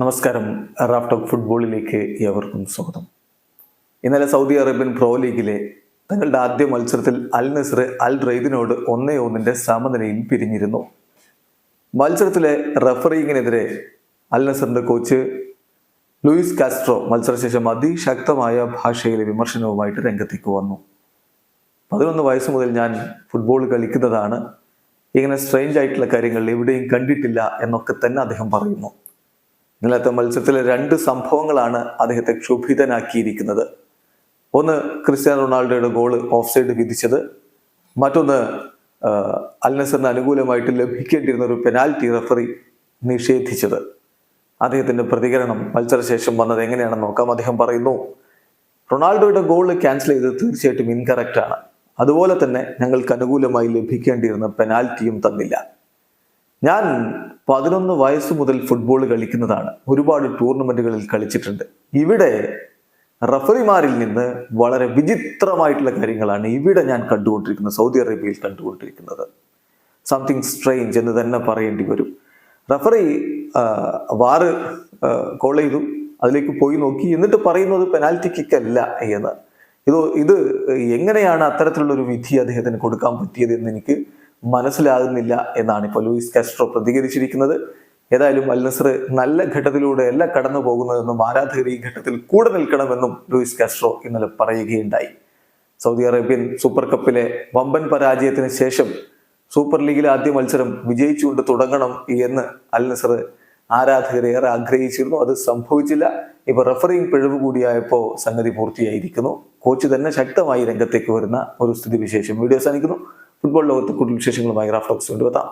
നമസ്കാരം. Raf talk ഫുട്ബോളിലേക്ക് ഏവർക്കും സ്വാഗതം. ഇന്നലെ സൗദി അറേബ്യൻ പ്രോ ലീഗിലെ തങ്ങളുടെ ആദ്യ മത്സരത്തിൽ അൽ നസർ അൽ റെയ്ദിനോട് ഒന്നേ ഒന്നിന്റെ സമനിലയിൽ പിരിഞ്ഞിരുന്നു. മത്സരത്തിലെ റഫറിങ്ങിനെതിരെ അൽ നസറിന്റെ കോച്ച് ലൂയിസ് കാസ്ട്രോ മത്സരശേഷം അതിശക്തമായ ഭാഷയിലെ വിമർശനവുമായിട്ട് രംഗത്തേക്ക് വന്നു. പതിനൊന്ന് വയസ്സ് മുതൽ ഞാൻ ഫുട്ബോൾ കളിക്കുന്നതാണ്. ഇങ്ങനെ സ്ട്രെയിഞ്ച് ആയിട്ടുള്ള കാര്യങ്ങൾ എവിടെയും കണ്ടിട്ടില്ല എന്നൊക്കെ തന്നെ അദ്ദേഹം പറയുന്നു. ഇന്നലത്തെ മത്സരത്തിലെ രണ്ട് സംഭവങ്ങളാണ് അദ്ദേഹത്തെ ക്ഷുഭിതനാക്കിയിരിക്കുന്നത്. ഒന്ന് ക്രിസ്ത്യാനോ റൊണാൾഡോയുടെ ഗോൾ ഓഫ് സൈഡ് വിധിച്ചത്. മറ്റൊന്ന് അൽനസറിന് അൽ നസറിന് അനുകൂലമായിട്ട് ലഭിക്കേണ്ടിയിരുന്ന ഒരു പെനാൽറ്റി റഫറി നിഷേധിച്ചത്. അദ്ദേഹത്തിന്റെ പ്രതികരണം മത്സരശേഷം വന്നത് എങ്ങനെയാണെന്ന് നോക്കാം. അദ്ദേഹം പറയുന്നു റൊണാൾഡോയുടെ ഗോൾ ക്യാൻസൽ ചെയ്തത് തീർച്ചയായിട്ടും ഇൻകറക്റ്റ് ആണ്. അതുപോലെ തന്നെ ഞങ്ങൾക്ക് അനുകൂലമായി ലഭിക്കേണ്ടിയിരുന്ന പെനാൽറ്റിയും തന്നില്ല. ഞാൻ പതിനൊന്ന് വയസ്സ് മുതൽ ഫുട്ബോൾ കളിക്കുന്നതാണ്. ഒരുപാട് ടൂർണമെന്റുകളിൽ കളിച്ചിട്ടുണ്ട്. ഇവിടെ റഫറിമാരിൽ നിന്ന് വളരെ വിചിത്രമായിട്ടുള്ള കാര്യങ്ങളാണ് ഇവിടെ ഞാൻ കണ്ടുകൊണ്ടിരിക്കുന്നത്. സൗദി അറേബ്യയിൽ കണ്ടുകൊണ്ടിരിക്കുന്നത്. സംതിങ് സ്ട്രെയിഞ്ച് എന്ന് തന്നെ പറയേണ്ടി വരും. റഫറി വാറ് കോൾ ചെയ്തു. അതിലേക്ക് പോയി നോക്കി. എന്നിട്ട് പറയുന്നത് പെനാൽറ്റി കിക്ക് അല്ല എന്ന്. ഇത് ഇത് എങ്ങനെയാണ് അത്തരത്തിലുള്ള ഒരു വിധി അദ്ദേഹത്തിന് കൊടുക്കാൻ പറ്റിയത് എന്ന് എനിക്ക് മനസ്സിലാകുന്നില്ല എന്നാണ് ഇപ്പോൾ ലൂയിസ് കാസ്ട്രോ പ്രതികരിച്ചിരിക്കുന്നത്. ഏതായാലും അൽ നസർ നല്ല ഘട്ടത്തിലൂടെയല്ല കടന്നു പോകുന്നതെന്നും ആരാധകർ ഈ ഘട്ടത്തിൽ കൂടെ നിൽക്കണമെന്നും ലൂയിസ് കാസ്ട്രോ ഇന്നലെ പറയുകയുണ്ടായി. സൗദി അറേബ്യൻ സൂപ്പർ കപ്പിലെ വമ്പൻ പരാജയത്തിന് ശേഷം സൂപ്പർ ലീഗിലെ ആദ്യ മത്സരം വിജയിച്ചുകൊണ്ട് തുടങ്ങണം എന്ന് അൽ നസർ ആരാധകർ ഏറെ ആഗ്രഹിച്ചിരുന്നു. അത് സംഭവിച്ചില്ല. ഇപ്പൊ റഫറിങ് പിഴവ് കൂടിയായപ്പോൾ സംഗതി പൂർത്തിയായിരിക്കുന്നു. കോച്ച് തന്നെ ശക്തമായി രംഗത്തേക്ക് വരുന്ന ഒരു സ്ഥിതിവിശേഷം. വീഡിയോ അവസാനിക്കുന്നു. ഫുട്ബോൾ ലോകത്ത് കൂടുതൽ വിശേഷങ്ങളുമായി റാഫ്റ്റോക്സ് കൊണ്ടുവെത്താം